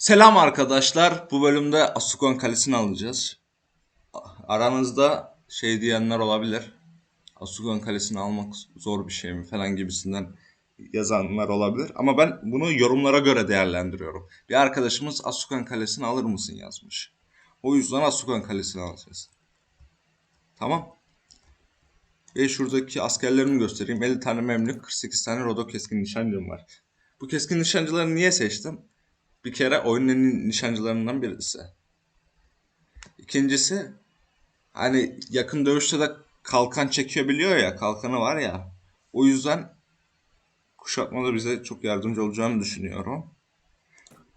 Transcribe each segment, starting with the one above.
Selam arkadaşlar. Bu bölümde Asukan Kalesi'ni alacağız. Aranızda şey diyenler olabilir. Asukan Kalesi'ni almak zor bir şey mi falan gibisinden yazanlar olabilir. Ama ben bunu yorumlara göre değerlendiriyorum. Bir arkadaşımız Asukan Kalesi'ni alır mısın yazmış. O yüzden Asukan Kalesi'ni alacağız. Tamam. Ve şuradaki askerlerimi göstereyim. 50 tane memlük, 48 tane Rodo keskin nişancım var. Bu keskin nişancıları niye seçtim? Bir kere oyunun en nişancılarından birisi. İkincisi hani yakın dövüşte de kalkan çekiyor biliyor ya kalkanı var ya. O yüzden kuşatmada bize çok yardımcı olacağını düşünüyorum.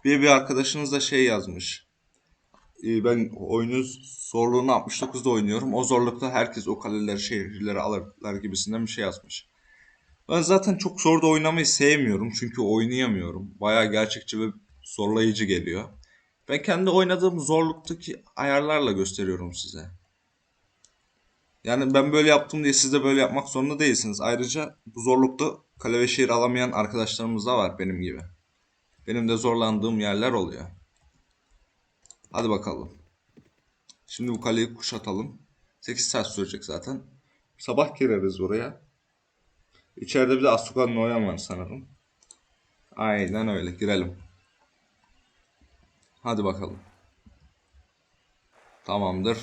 Bir bir arkadaşınız da şey yazmış. Ee, Ben oyunu zorluğunu 69'da oynuyorum. O zorlukta herkes o kaleleri, şehirleri alırlar gibisinden bir şey yazmış. Ben zaten çok zorda oynamayı sevmiyorum çünkü oynayamıyorum. Bayağı gerçekçi ve zorlayıcı geliyor. Ben kendi oynadığım zorluktaki ayarlarla gösteriyorum size. Yani ben böyle yaptım diye siz de böyle yapmak zorunda değilsiniz. Ayrıca bu zorlukta kale ve şehir alamayan arkadaşlarımız da var benim gibi. Benim de zorlandığım yerler oluyor. Hadi bakalım. Şimdi bu kaleyi kuşatalım. 8 saat sürecek zaten. Sabah gireriz buraya. İçeride bir de Asukan Noyan var sanırım. Aynen öyle. Girelim. Hadi bakalım. Tamamdır.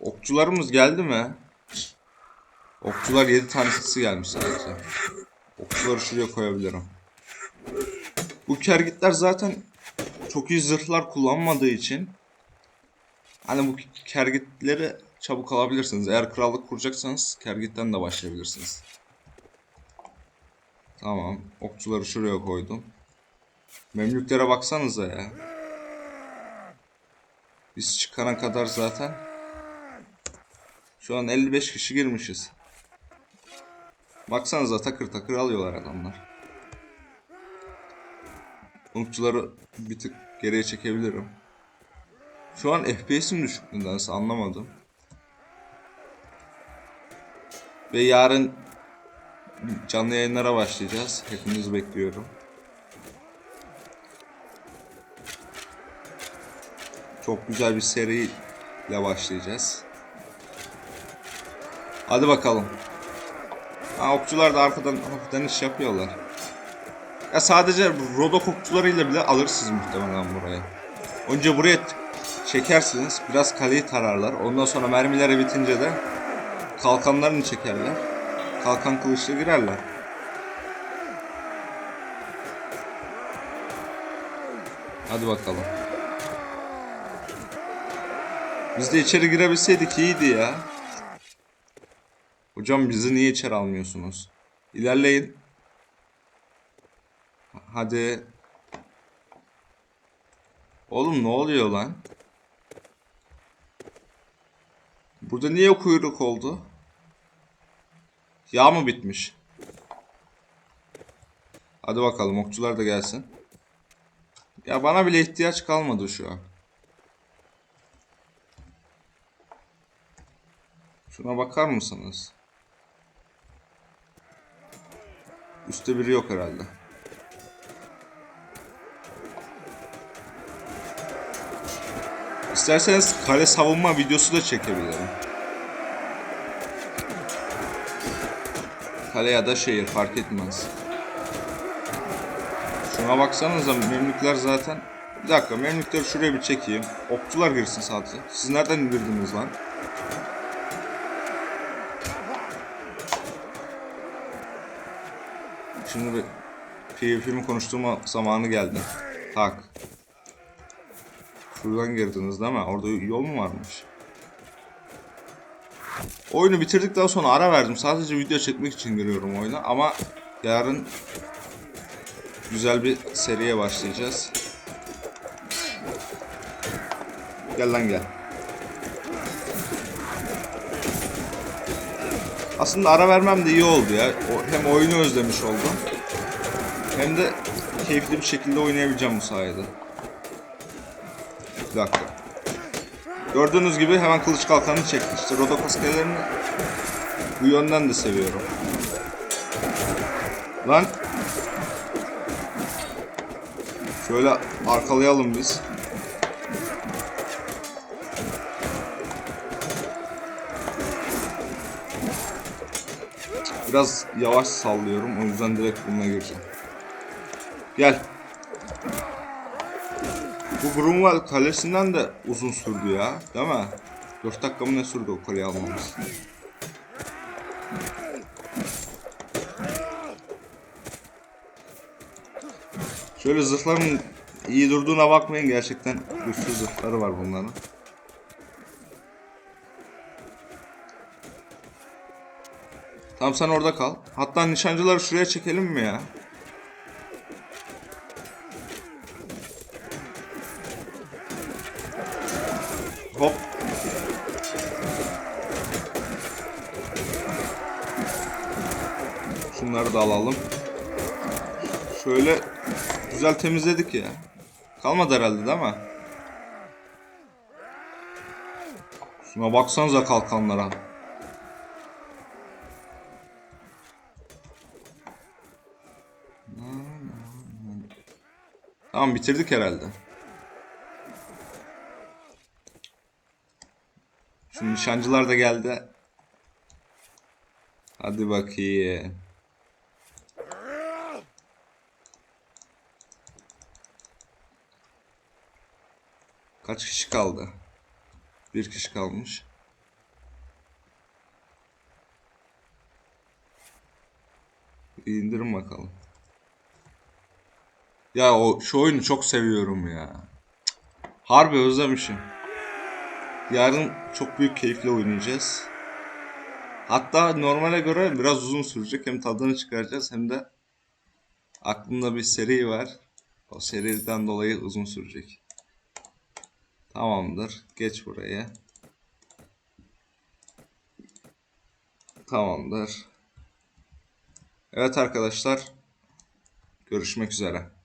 Okçularımız geldi mi? Okçular 7 tanesi gelmiş sadece. Okçuları şuraya koyabilirim. Bu kergitler zaten çok iyi zırhlar kullanmadığı için hani bu kergitleri çabuk alabilirsiniz. Eğer krallık kuracaksanız kergitten de başlayabilirsiniz. Tamam. Okçuları şuraya koydum. Memlüklere baksanıza ya. Biz çıkana kadar zaten şu an 55 kişi girmişiz. Baksanıza takır takır alıyorlar adamlar. Okçuları bir tık geriye çekebilirim. Şu an FPS'im düşük nedense anlamadım. Ve yarın canlı yayınlara başlayacağız. Hepinizi bekliyorum. Çok güzel bir seriyle başlayacağız. Hadi bakalım. Ha, okçular da arkadan hafiften iş yapıyorlar. Ya sadece rodok okçularıyla bile alırsınız muhtemelen buraya. Önce buraya çekersiniz. Biraz kaleyi tararlar. Ondan sonra mermileri bitince de kalkanlarını çekerler. Kalkan kılıçla girerler. Hadi bakalım. Biz de içeri girebilseydik iyiydi ya. Hocam bizi niye içeri almıyorsunuz? İlerleyin. Hadi. Oğlum ne oluyor lan? Burada niye kuyruk oldu? Yağ mı bitmiş? Hadi bakalım okçular da gelsin. Ya bana bile ihtiyaç kalmadı şu an. Şuna bakar mısınız? Üstte biri yok herhalde. İsterseniz kale savunma videosu da çekebilirim. Kale ya da şehir fark etmez. Şuna baksanıza memlükler zaten. Bir dakika memlükleri şuraya bir çekeyim. Okçular girsin sadece. Siz nereden girdiniz lan? Şimdi bir PvP'mi konuşturma zamanı geldi. Tak. Şuradan girdiniz değil mi? Orada yol mu varmış? Oyunu bitirdikten sonra ara verdim. Sadece video çekmek için giriyorum oyuna ama yarın güzel bir seriye başlayacağız. Gel lan gel. Aslında ara vermem de iyi oldu ya. Hem oyunu özlemiş oldum. Hem de keyifli bir şekilde oynayabileceğim bu sayede. Bir dakika. Gördüğünüz gibi hemen kılıç kalkanını çekti. İşte Rodok askerlerini bu yönden de seviyorum. Lan. Şöyle arkalayalım biz. Biraz yavaş sallıyorum. O yüzden direkt bununla gireceğim. Gel. Bu Grunwald kalesinden de uzun sürdü ya. Değil mi? 4 dakika mı ne sürdü o kaleyi almamız? Şöyle zırhların iyi durduğuna bakmayın. Gerçekten güçlü zırhları var bunların. Tamam sen orada kal. Hatta nişancıları şuraya çekelim mi ya? Şunları da alalım. Şöyle güzel temizledik ya. Kalmadı herhalde değil mi? Şuna baksanıza kalkanlara. Tamam bitirdik herhalde. Şu nişancılar da geldi. Hadi bakayım. Kaç kişi kaldı? Bir kişi kalmış. İndirin bakalım. Ya o şu oyunu çok seviyorum ya. Harbi özlemişim. Yarın çok büyük keyifle oynayacağız. Hatta normale göre biraz uzun sürecek. Hem tadını çıkaracağız hem de aklımda bir seri var. O seriden dolayı uzun sürecek. Tamamdır. Geç buraya. Tamamdır. Evet arkadaşlar. Görüşmek üzere.